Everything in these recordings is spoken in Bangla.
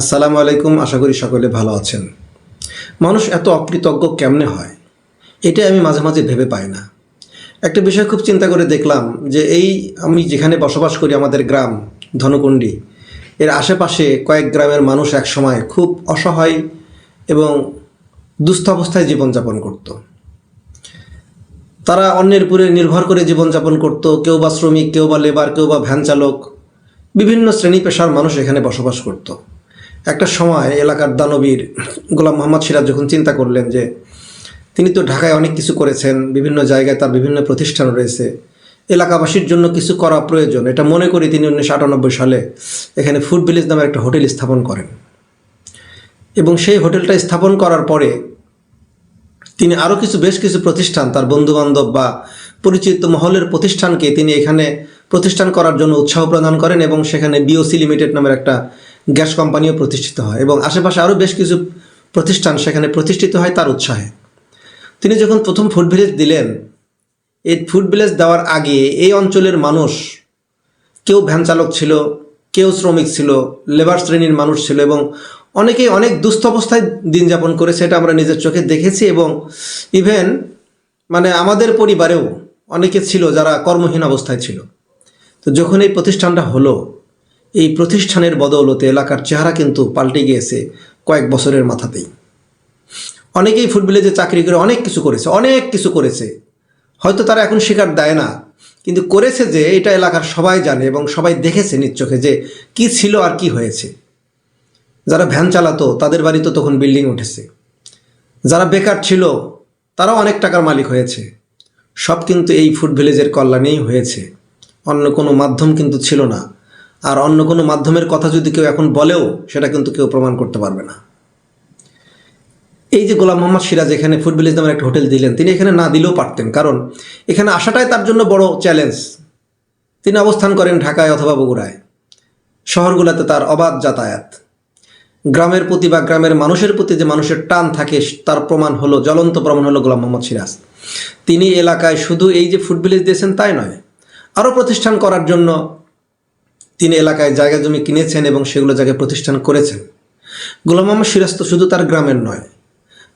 আসসালামু আলাইকুম, আশা করি সকলে ভালো আছেন। মানুষ এত অকৃতজ্ঞ কেমনে হয়? এটা আমি মাঝে মাঝে ভেবে পাই না। একটা বিষয় খুব চিন্তা করে দেখলাম যে এই আমি যেখানে বসবাস করি আমাদের গ্রাম, ধনকুণ্ডি, এর আশেপাশে কয়েক গ্রামের মানুষ এক সময় খুব অসহায় এবং দুস্থ অবস্থায় জীবনযাপন করত। তারা অন্যের উপরে নির্ভর করে জীবনযাপন করত, কেউ বা শ্রমিক, কেউ বা লেবার, কেউ বা ভ্যান চালক, বিভিন্ন শ্রেণি পেশার মানুষ এখানে বসবাস করত। একটা সময় এলাকার দানবীর গোলাম মোহাম্মদ সিরাজ যখন চিন্তা করলেন যে তিনি তো ঢাকায় অনেক কিছু করেছেন, বিভিন্ন জায়গায় তার বিভিন্ন প্রতিষ্ঠান রয়েছে, এলাকাবাসীর জন্য কিছু করা প্রয়োজন, এটা মনে করি তিনি উনিশশো আটানব্বই সালে এখানে ফুড ভিলেজ নামের একটা হোটেল স্থাপন করেন। এবং সেই হোটেলটা স্থাপন করার পরে তিনি আরও কিছু, বেশ কিছু প্রতিষ্ঠান, তার বন্ধুবান্ধব বা পরিচিত মহলের প্রতিষ্ঠানকে তিনি এখানে প্রতিষ্ঠান করার জন্য উৎসাহ প্রদান করেন এবং সেখানে বিওসি লিমিটেড নামের একটা গ্যাস কোম্পানিও প্রতিষ্ঠিত হয় এবং আশেপাশে আরও বেশ কিছু প্রতিষ্ঠান সেখানে প্রতিষ্ঠিত হয় তার উৎসাহে। তিনি যখন প্রথম ফুড ভিলেজ দিলেন, এই ফুড ভিলেজ দেওয়ার আগে এই অঞ্চলের মানুষ কেউ ভ্যান চালক ছিল, কেউ শ্রমিক ছিল লেবার শ্রেণির মানুষ ছিল এবং অনেকেই অনেক দুস্থ অবস্থায় দিন যাপন করেছে এটা আমরা নিজের চোখে দেখেছি এবং ইভেন মানে আমাদের পরিবারেও অনেকে ছিল যারা কর্মহীন অবস্থায় ছিল। তো যখন এই প্রতিষ্ঠানটা হলো এই প্রতিষ্ঠানের বদৌলতে এলাকার চেহারা কিন্তু পাল্টে গিয়েছে কয়েক বছরের মাথাতেই। অনেকেই ফুড ভিলেজে চাকরি করে অনেক কিছু করেছে, অনেক কিছু করেছে। হয়তো তারা এখন স্বীকার দেয় না, কিন্তু করেছে যে এটা এলাকার সবাই জানে এবং সবাই দেখেছে নিজ চোখে যে কি ছিল আর কি হয়েছে। যারা ভ্যান চালাতো, তাদের বাড়িতে তখন বিল্ডিং উঠেছে। যারা বেকার ছিল, তারাও অনেক টাকার মালিক হয়েছে। সব কিন্তু এই ফুড ভিলেজের কল্যাণেই হয়েছে। অন্য কোনো মাধ্যম কিন্তু ছিল না। আর অন্য কোনো মাধ্যমের কথা যদি কেউ এখন বলেও, সেটা কিন্তু কেউ প্রমাণ করতে পারবে না। এই যে গোলাম মোহাম্মদ সিরাজ এখানে ভিলেজ নামের একটা হোটেল দিলেন, তিনি এখানে না দিলেও পারতেন। কারণ এখানে আসাটাই তার জন্য বড় চ্যালেঞ্জ। তিনি অবস্থান করেন ঢাকায় অথবা বগুড়ায়। শহরগুলোতে তার অবাধ যাতায়াত। গ্রামের প্রতি বা গ্রামের মানুষের প্রতি যে মানুষের টান থাকে, তার প্রমাণ হলো, জ্বলন্ত প্রমাণ হলো গোলাম মোহাম্মদ সিরাজ। তিনি এলাকায় শুধু এই যে ফুড দিয়েছেন তাই নয়, আরও প্রতিষ্ঠান করার জন্য তিনি এলাকায় জায়গা জমি কিনেছেন এবং সেগুলো জায়গায় প্রতিষ্ঠান করেছেন। গোলাম মোহাম্মদ সিরাজ তো শুধু তার গ্রামের নয়,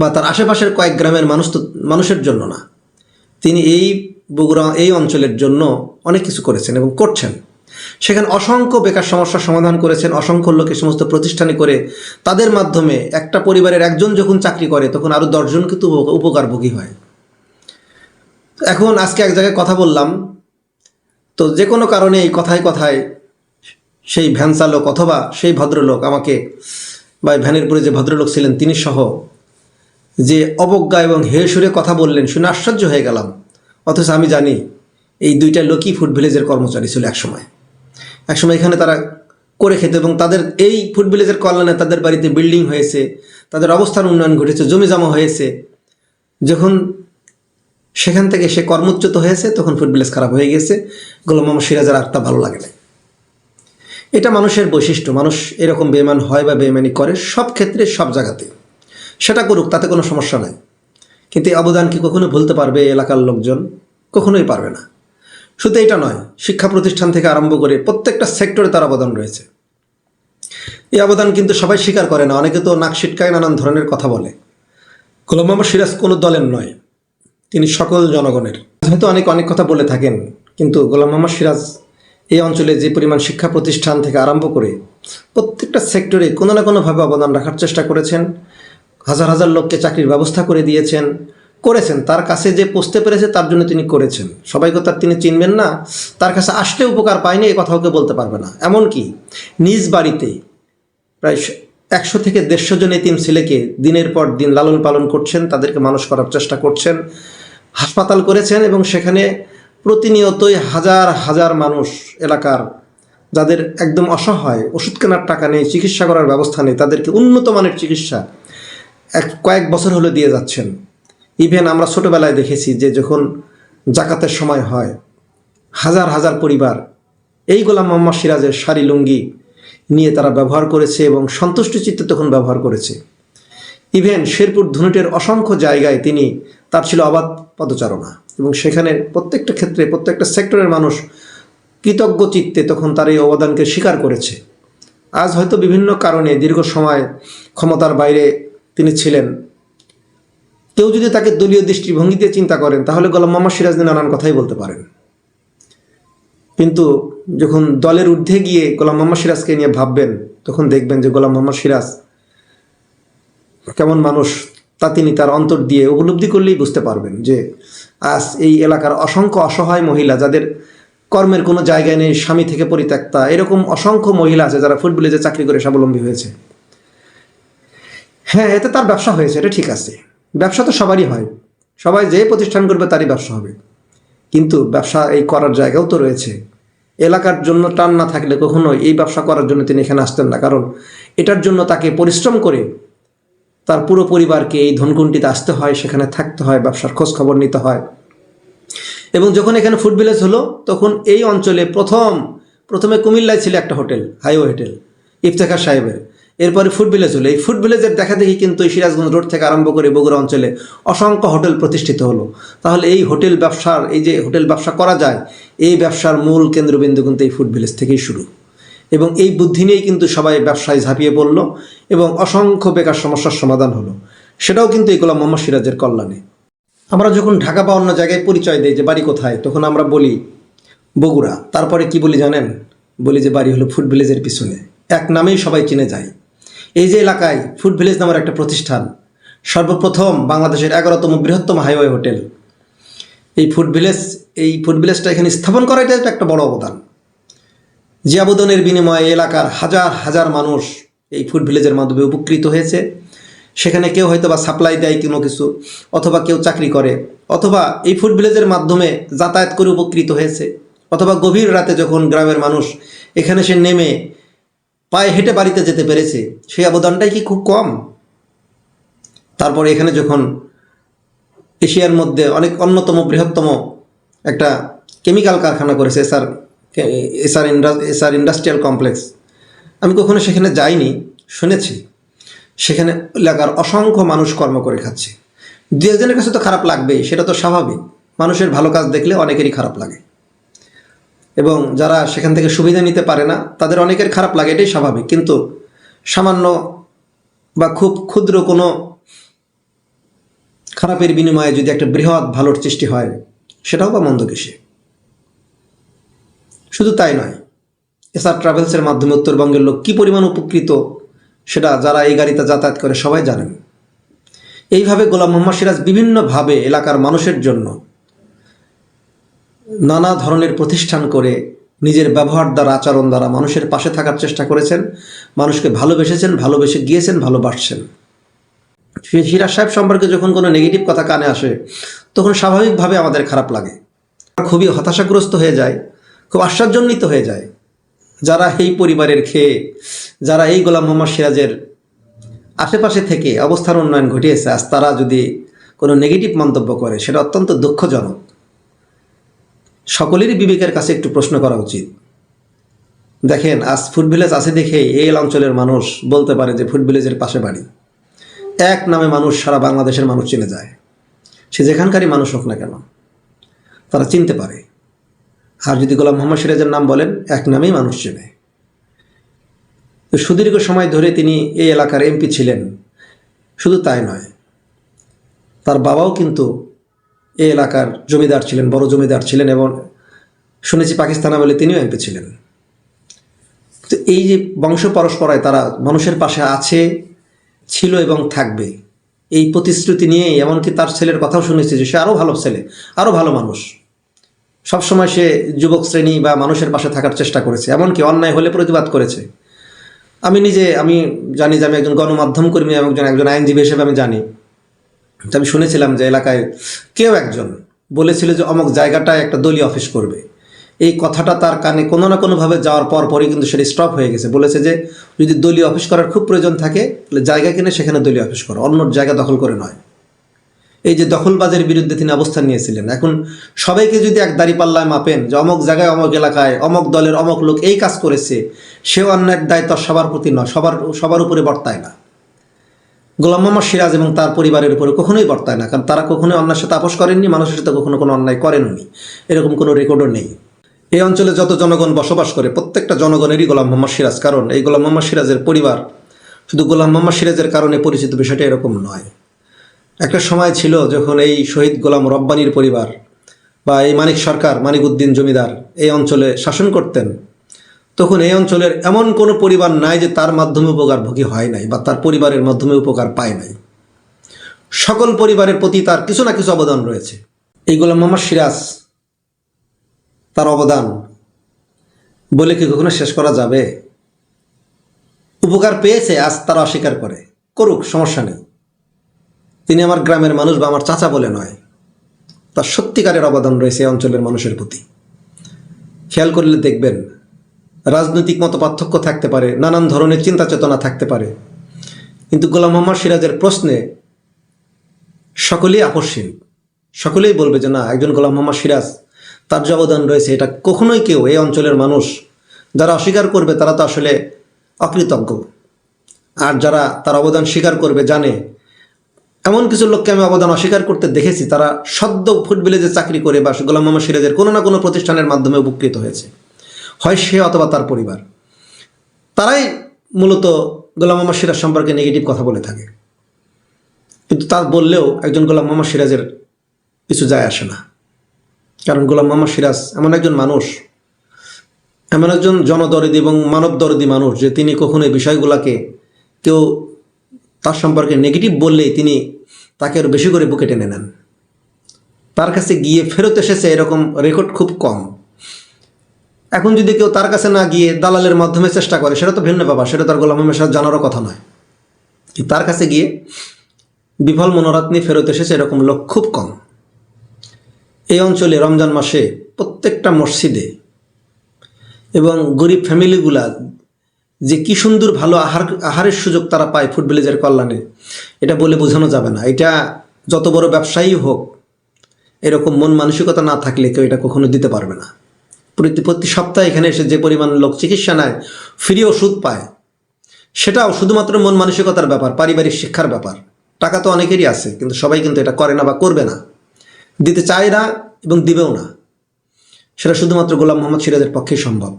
বা তার আশেপাশের কয়েক গ্রামের মানুষ তো মানুষের জন্য না। তিনি এই বগুড়া, এই অঞ্চলের জন্য অনেক কিছু করেছেন এবং করছেন। সেখানে অসংখ্য বেকার সমস্যার সমাধান করেছেন, অসংখ্য লোক এই সমস্ত প্রতিষ্ঠানে করে তাদের মাধ্যমে একটা পরিবারের একজন যখন চাকরি করে, তখন আরও দশজন কিন্তু উপ- উপকারভোগী হয়। এখন আজকে এক জায়গায় কথা বললাম। তো যে কোনো কারণে এই কথায় কথায় সেই ভ্যান চালক অথবা সেই ভদ্রলোক আমাকে বা ভ্যানের পরে যে ভদ্রলোক ছিলেন তিনি সহ যে অবজ্ঞা এবং হে সুরে কথা বললেন শুনে আশ্চর্য হয়ে গেলাম। অথচ আমি জানি এই দুইটা লোকই ফুড ভিলেজের কর্মচারী ছিল একসময়। একসময় এখানে তারা করে খেত এবং তাদের এই ফুড ভিলেজের কল্যাণে তাদের বাড়িতে বিল্ডিং হয়েছে, তাদের অবস্থার উন্নয়ন ঘটেছে জমি জমা হয়েছে। যখন সেখান থেকে সে কর্মচ্যুত হয়েছে, তখন ফুড ভিলেজ খারাপ হয়ে গেছে গোলাম মোহাম্মদ সিরাজের আর তা ভালো লাগে না এটা মানুষের বৈশিষ্ট্য। মানুষ এরকম বেমান হয় বা বেমানি করে সব ক্ষেত্রে, সব জায়গাতে সেটা করুক, তাতে কোনো সমস্যা নাই। কিন্তু এই অবদান কি কখনো ভুলতে পারবে এলাকার লোকজন? কখনোই পারবে না। শুধু এটা নয়, শিক্ষা প্রতিষ্ঠান থেকে আরম্ভ করে প্রত্যেকটা সেক্টরে তার অবদান রয়েছে। এই অবদান কিন্তু সবাই স্বীকার করে না, অনেকে তো নাক সিটকায় নানান ধরনের কথা বলে। গোলাম মোহাম্মদ সিরাজ কোনো দলের নয়, তিনি সকল জনগণের। হয়তো অনেক অনেক কথা বলে থাকেন, কিন্তু গোলাম মোহাম্মদ সিরাজ এই অঞ্চলে যে পরিমাণ শিক্ষা প্রতিষ্ঠান থেকে আরম্ভ করে প্রত্যেকটা সেক্টরে কোনো না কোনোভাবে অবদান রাখার চেষ্টা করেছেন, হাজার হাজার লোককে চাকরির ব্যবস্থা করে দিয়েছেন, করেছেন। তার কাছে যে পৌঁছতে পেরেছে তার জন্য তিনি করেছেন। সবাইকে তার তিনি চিনবেন না, তার কাছে আসলে উপকার পায়নি এই কথাও কেউ বলতে পারবে না। এমনকি নিজ বাড়িতে প্রায় একশো থেকে দেড়শো জন এতিম ছেলেকে দিনের পর দিন লালন পালন করছেন, তাদেরকে মানুষ করার চেষ্টা করছেন, হাসপাতাল করেছেন এবং সেখানে প্রতিনিয়তই হাজার হাজার মানুষ এলাকার যাদের একদম অসহায় ওষুধ কেনার টাকা নেই, চিকিৎসা করার ব্যবস্থা নেই, তাদেরকে উন্নত মানের চিকিৎসা এক, কয়েক বছর হলে দিয়ে যাচ্ছেন। ইভেন আমরা ছোটোবেলায় দেখেছি যে যখন জাকাতের সময় হয়, হাজার হাজার পরিবার এই গোলাম মোহাম্মদ সিরাজের শাড়ি, লুঙ্গি নিয়ে তারা ব্যবহার করেছে এবং সন্তুষ্ট চিত্তে তখন ব্যবহার করেছে। ইভেন শেরপুর ধুনুটের অসংখ্য জায়গায় তিনি তার ছিল অবাধ পদচারণা। এবং সেখানে প্রত্যেকটা ক্ষেত্রে, প্রত্যেকটা সেক্টরের মানুষ কৃতজ্ঞ চিত্তে তখন তার এই অবদানকে স্বীকার করেছে। আজ হয়তো বিভিন্ন কারণে দীর্ঘ সময় ক্ষমতার বাইরে তিনি ছিলেন। কেউ যদি তাকে দলীয় দৃষ্টিভঙ্গিতে চিন্তা করেন, তাহলে গোলাম মোহাম্মদ সিরাজ নানান কথাই বলতে পারেন। কিন্তু যখন দলের ঊর্ধ্বে গিয়ে গোলাম মোহাম্মদ সিরাজকে নিয়ে ভাববেন, তখন দেখবেন যে গোলাম মোহাম্মদ সিরাজ কেমন মানুষ তা তিনি তার অন্তর দিয়ে উপলব্ধি করলেই বুঝতে পারবেন যে আজ এই এলাকার অসংখ্য অসহায় মহিলা যাদের কর্মের কোনো জায়গায় নেই, স্বামী থেকে পরিত্যক্তা, এরকম অসংখ্য মহিলা আছে যারা ফুটবলে যে চাকরি করে স্বাবলম্বী হয়েছে। হ্যাঁ এতে তার ব্যবসা হয়েছে, এটা ঠিক আছে। ব্যবসা তো সবারই হয়। সবাই যে প্রতিষ্ঠান করবে তারই ব্যবসা হবে। কিন্তু ব্যবসা এই করার জায়গাও তো রয়েছে। এলাকার জন্য টান না থাকলে কখনো এই ব্যবসা করার জন্য তিনি এখানে আসতেন না। কারণ এটার জন্য তাকে পরিশ্রম করে তার পুরো পরিবারকে এই ধনকুণ্টিতে আসতে হয়, সেখানে থাকতে হয়, ব্যবসার খোঁজ খবর নিতে হয়। এবং যখন এখানে ফুড ভিলেজ হলো, তখন এই অঞ্চলে প্রথম, প্রথমে কুমিল্লায় ছিল একটা হোটেল হাইওয়ে হোটেল, ইফতেখার সাহেবের। এরপরে ফুড ভিলেজ হলো। এই ফুড ভিলেজের দেখা দেখি কিন্তু এই সিরাজগঞ্জ রোড থেকে আরম্ভ করে বগুড়া অঞ্চলে অসংখ্য হোটেল প্রতিষ্ঠিত হলো। তাহলে এই হোটেল ব্যবসার, এই যে হোটেল ব্যবসা করা যায়, এই ব্যবসার মূল কেন্দ্রবিন্দু কিন্তু এই ফুড ভিলেজ থেকেই শুরু। এবং এই বুদ্ধি নিয়েই কিন্তু সবাই ব্যবসায় ঝাঁপিয়ে পড়ল এবং অসংখ্য বেকার সমস্যার সমাধান হলো। সেটাও কিন্তু এই গোলাম মোহাম্মদ সিরাজের কল্যাণে। আমরা যখন ঢাকা বা অন্য জায়গায় পরিচয় দেই যে বাড়ি কোথায়, তখন আমরা বলি বগুড়া। তারপরে কি বলি জানেন? বলি যে বাড়ি হলো ফুড ভিলেজের পিছনে। এক নামেই সবাই চিনে যায়। এই যে এলাকায় ফুড ভিলেজ নামের একটা প্রতিষ্ঠান, সর্বপ্রথম বাংলাদেশের এগারোতম বৃহত্তম হাইওয়ে হোটেল। এই ফুড ভিলেজ, এই ফুড ভিলেজটা এখানে স্থাপন করা এটা একটা বড় অবদান। যে আবেদনের বিনিময়ে এলাকার হাজার হাজার মানুষ এই ফুড ভিলেজের মাধ্যমে উপকৃত হয়েছে। সেখানে কেউ হয়তো বা সাপ্লাই দেয় কোনো কিছু, অথবা কেউ চাকরি করে, অথবা এই ফুড ভিলেজের মাধ্যমে যাতায়াত করে উপকৃত হয়েছে, অথবা গভীর রাতে যখন গ্রামের মানুষ এখানে সে নেমে পায়ে হেঁটে বাড়িতে যেতে পেরেছে, সেই অবদানটাই কি খুব কম? তারপরে এখানে যখন এশিয়ার মধ্যে অনেক অন্যতম বৃহত্তম একটা কেমিক্যাল কারখানা করেছে এসআর এসআর ইন্ডাস্ট্রিয়াল কমপ্লেক্স। আমি কখনো সেখানে যাইনি, শুনেছি। সেখানে এলাকার অসংখ্য মানুষ কর্ম করে খাচ্ছে। দু একজনের কাছে তো খারাপ লাগবেই, সেটা তো স্বাভাবিক। মানুষের ভালো কাজ দেখলে অনেকেরই খারাপ লাগে। এবং যারা সেখান থেকে সুবিধা নিতে পারে না, তাদের অনেকের খারাপ লাগে, এটাই স্বাভাবিক। কিন্তু সামান্য বা খুব ক্ষুদ্র কোনো খারাপের বিনিময়ে যদি একটা বৃহৎ ভালোর সৃষ্টি হয়, সেটাও বা মন্দ কিসে? শুধু তাই নয়, এসআর ট্রাভেলসের মাধ্যমে উত্তরবঙ্গের লোক কী পরিমাণ উপকৃত সেটা যারা এই গাড়িতে যাতায়াত করে সবাই জানেন। এইভাবে গোলাম মোহাম্মদ সিরাজ বিভিন্নভাবে এলাকার মানুষের জন্য নানা ধরনের প্রতিষ্ঠান করে নিজের ব্যবহার দ্বারা, আচরণ দ্বারা মানুষের পাশে থাকার চেষ্টা করেছেন, মানুষকে ভালোবেসেছেন, ভালোবেসে গিয়েছেন, ভালোবাসছেন। সিরাজ সাহেব সম্পর্কে যখন কোনো নেগেটিভ কথা কানে আসে, তখন স্বাভাবিকভাবে আমাদের খারাপ লাগে। খুবই হতাশাগ্রস্ত হয়ে যায়। খুব আশ্চর্যান্বিত হয়ে যায়। যারা এই পরিবারের খেয়ে, যারা এই গোলাম মোহাম্মদ সিরাজের আশেপাশে থেকে অবস্থার উন্নয়ন ঘটিয়েছে, আজ তারা যদি কোনো নেগেটিভ মন্তব্য করে, সেটা অত্যন্ত দুঃখজনক। সকলেরই বিবেকের কাছে একটু প্রশ্ন করা উচিত। দেখেন, আজ ফুড ভিলেজ আছে দেখে এই অঞ্চলের মানুষ বলতে পারে যে ফুড ভিলেজের পাশে বাড়ি। এক নামে মানুষ সারা বাংলাদেশের মানুষ চিনে যায়। সে যেখানকারই মানুষ হোক না কেন, তারা চিনতে পারে। আর যদি গোলাম মোহাম্মদ সিরাজের নাম বলেন, এক নামেই মানুষ চেনে। তো সুদীর্ঘ সময় ধরে তিনি এই এলাকার এমপি ছিলেন। শুধু তাই নয়, তার বাবাও কিন্তু এই এলাকার জমিদার ছিলেন, বড় জমিদার ছিলেন এবং শুনেছি পাকিস্তান আমলে তিনিও এমপি ছিলেন। তো এই যে বংশ পরস্পরায় তারা মানুষের পাশে আছে, ছিল এবং থাকবে, এই প্রতিশ্রুতি নিয়েই, এমনকি তার ছেলের কথাও শুনেছি যে সে আরও ভালো ছেলে আরও ভালো মানুষ। সবসময় সে যুবক শ্রেণি বা মানুষের পাশে থাকার চেষ্টা করেছে, এমনকি অন্যায় হলে প্রতিবাদ করেছে। আমি নিজে, আমি জানি যে আমি একজন গণমাধ্যম কর্মী এবং একজন একজন আইনজীবী হিসেবে আমি জানি। আমি শুনেছিলাম যে এলাকায় কেউ একজন বলেছিল যে অমুক জায়গাটায় একটা দলীয় অফিস করবে। এই কথাটা তার কানে কোনো না কোনোভাবে যাওয়ার পর পরই কিন্তু সেটা স্টপ হয়ে গেছে। বলেছে যে যদি দলীয় অফিস করার খুব প্রয়োজন থাকে, তাহলে জায়গা কিনে সেখানে দলীয় অফিস করো, অন্য জায়গা দখল করে নয়। এই যে দখলবাজের বিরুদ্ধে তিনি অবস্থান নিয়েছিলেন। এখন সবাইকে যদি এক দাঁড়িপাল্লায় মাপেন যে অমক জায়গায়, অমক এলাকায়, অমক দলের, অমক লোক এই কাজ করেছে সে অন্যায়ের দায়িত্ব সবার প্রতি নয়, সবার সবার উপরে বর্তায় না। গোলাম মোহাম্মদ সিরাজ এবং তার পরিবারের উপরে কখনোই বর্তায় না, কারণ তারা কখনোই অন্যায়ের সাথে আপোষ করেননি, মানুষের সাথে কখনো কোনো অন্যায় করেননি এরকম কোনো রেকর্ডও নেই। এই অঞ্চলে যত জনগণ বসবাস করে, প্রত্যেকটা জনগণেরই গোলাম মোহাম্মদ সিরাজ, কারণ এই গোলাম মোহাম্মদ সিরাজের পরিবার শুধু গোলাম মোহাম্মদ সিরাজের কারণে পরিচিত বিষয়টা এরকম নয়। একটা সময় ছিল যখন এই শহীদ গোলাম রব্বানির পরিবার বা এই মানিক সরকার, মানিক উদ্দিন জমিদার এই অঞ্চলে শাসন করতেন। তখন এই অঞ্চলের এমন কোনো পরিবার নাই যে তার মাধ্যমে উপকার ভোগী হয় নাই বা তার পরিবারের মাধ্যমে উপকার পায় নাই। সকল পরিবারের প্রতি তার কিছু না কিছু অবদান রয়েছে। এই গোলাম মোহাম্মদ সিরাজ তার অবদান বলে কি কখনো শেষ করা যাবে? উপকার পেয়েছে, আজ তারা অস্বীকার করে। করুক, সমস্যা নেই। তিনি আমার গ্রামের মানুষ বা আমার চাচা বলে নয়। তার সত্যিকারের অবদান রয়েছে এই অঞ্চলের মানুষের প্রতি। খেয়াল করলে দেখবেন, রাজনৈতিক মত পার্থক্য থাকতে পারে, নানান ধরনের চিন্তা চেতনা থাকতে পারে। কিন্তু গোলাম মোহাম্মদ সিরাজের প্রশ্নে সকলেই আকর্ষণ সকলেই বলবে যে না, একজন গোলাম মোহাম্মদ সিরাজ, তার যে অবদান রয়েছে এটা কখনোই কেউ এই অঞ্চলের মানুষ, যারা অস্বীকার করবে তারা তো আসলে অকৃতজ্ঞ। আর যারা তার অবদান স্বীকার করবে, জানে এমন কিছু লোককে আমি অবদান অস্বীকার করতে দেখেছি, তারা সদ্য ফুটবলে যে চাকরি করে বা গোলাম মোহাম্মদ সিরাজের কোনো না কোনো প্রতিষ্ঠানের মাধ্যমে উপকৃত হয়েছে। হয় সে অথবা তার পরিবার। তারাই মূলত গোলাম মোহাম্মদ সিরাজ সম্পর্কে নেগেটিভ কথা বলে থাকে। কিন্তু তার বললেও একজন গোলাম মোহাম্মদ সিরাজের কিছু যায় আসে না। কারণ গোলাম মোহাম্মদ সিরাজ এমন একজন মানুষ, এমন একজন জনদরদি এবং মানব দরদি মানুষ যে তিনি কখনো এই বিষয়গুলোকে কেউ তার সম্পর্কে নেগেটিভ বললেই তিনি তাকে আরও বেশি করে বুকে টেনে নেন। তার কাছে গিয়ে ফেরত এসেছে এরকম রেকর্ড খুব কম। এখন যদি কেউ তার কাছে না গিয়ে দালালের মাধ্যমে চেষ্টা করে, সেটা তো ভিন্ন ব্যাপার, সেটা তার গোলাম মোহাম্মদ জানারও কথা নয়। তার কাছে গিয়ে বিফল মনোরাত নিয়ে ফেরত এসেছে এরকম লোক খুব কম। এই অঞ্চলে রমজান মাসে প্রত্যেকটা মসজিদে এবং গরিব ফ্যামিলিগুলা যে কি সুন্দর ভালো আহার, আহারের সুযোগ তারা পায় ফুড ভিলেজের কল্যাণে। এটা বলে বোঝানো যাবে না। এটা যত বড় ব্যবসায়ী হোক, এরকম মন মানসিকতা না থাকলে কেউ এটা কখনো দিতে পারবে না। প্রতি প্রতি সপ্তাহে এখানে এসে যে পরিমাণ লোক চিকিৎসা নেয়, ফ্রি ওষুধ পায়, সেটাও শুধুমাত্র মন মানসিকতার ব্যাপার, পারিবারিক শিক্ষার ব্যাপার। টাকা তো অনেকেরই আছে, কিন্তু সবাই কিন্তু এটা করে না বা করবে না। দিতে চায় না এবং দিবেও না। সেটা শুধুমাত্র গোলাম মোহাম্মদ সিরাজের পক্ষেই সম্ভব।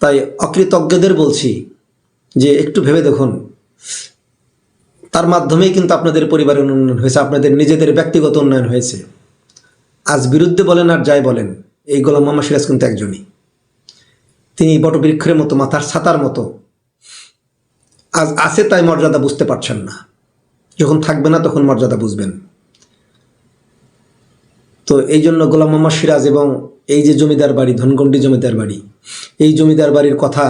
তাই অকৃতজ্ঞদের বলছি যে একটু ভেবে দেখুন। তার মাধ্যমেই কিন্তু আপনাদের পরিবারের উন্নয়ন হয়েছে, আপনাদের নিজেদের ব্যক্তিগত উন্নয়ন হয়েছে। আজ বিরুদ্ধে বলেন আর যাই বলেন, এই গোলাম মোহাম্মদ সিরাজ কিন্তু একজনই। তিনি বটবৃক্ষের মতো, মাথার ছাতার মতো। আজ আছে তাই মর্যাদা বুঝতে পারছেন না। যখন থাকবে না তখন মর্যাদা বুঝবেন। তো এই জন্য গোলাম মোহাম্মদ সিরাজ এবং এই যে জমিদার বাড়ি ধনগন্ডি জমিদার বাড়ি, এই জমিদার বাড়ির কথা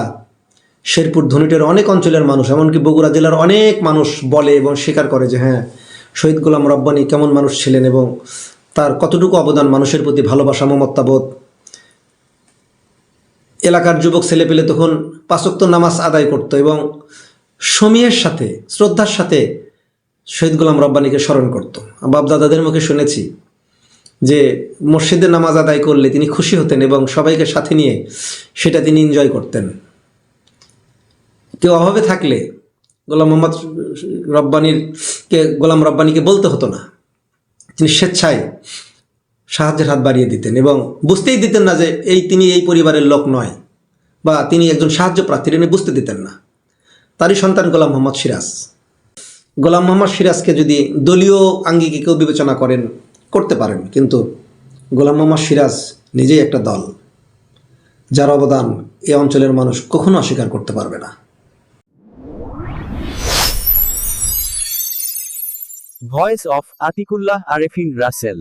শেরপুর ধনুটের অনেক অঞ্চলের মানুষ, এমনকি বগুড়া জেলার অনেক মানুষ বলে এবং স্বীকার করে যে হ্যাঁ শহীদ গোলাম রব্বানি কেমন মানুষ ছিলেন এবং তার কতটুকু অবদান মানুষের প্রতি ভালোবাসা মমত্তাবোধ এলাকার যুবক ছেলেপেলে তখন পাঁচক্ত নামাজ আদায় করত এবং সমীহের সাথে, শ্রদ্ধার সাথে শহীদ গোলাম রব্বানিকে স্মরণ করত। বাপদাদাদের মুখে শুনেছি যে মসজিদে নামাজ আদায় করলে তিনি খুশি হতেন এবং সবাইকে সাথে নিয়ে সেটা তিনি এনজয় করতেন। কেউ অভাবে থাকলে গোলাম মোহাম্মদ রব্বানির কে, গোলাম রব্বানিকে বলতে হতো না। তিনি স্বেচ্ছায় সাহায্যের হাত বাড়িয়ে দিতেন এবং বুঝতেই দিতেন না যে এই তিনি এই পরিবারের লোক নয় বা তিনি একজন সাহায্য প্রার্থী তিনি বুঝতে দিতেন না। তারই সন্তান গোলাম মোহাম্মদ সিরাজ। গোলাম মোহাম্মদ সিরাজকে যদি দলীয় আঙ্গিকে কেউ বিবেচনা করেন করতে পারেন, কিন্তু গোলাম মোহাম্মদ সিরাজ নিজেই একটা দল, যার অবদান এ অঞ্চলের মানুষ কখনো অস্বীকার করতে পারবে না। Voice of Atikullah Arefin Rasel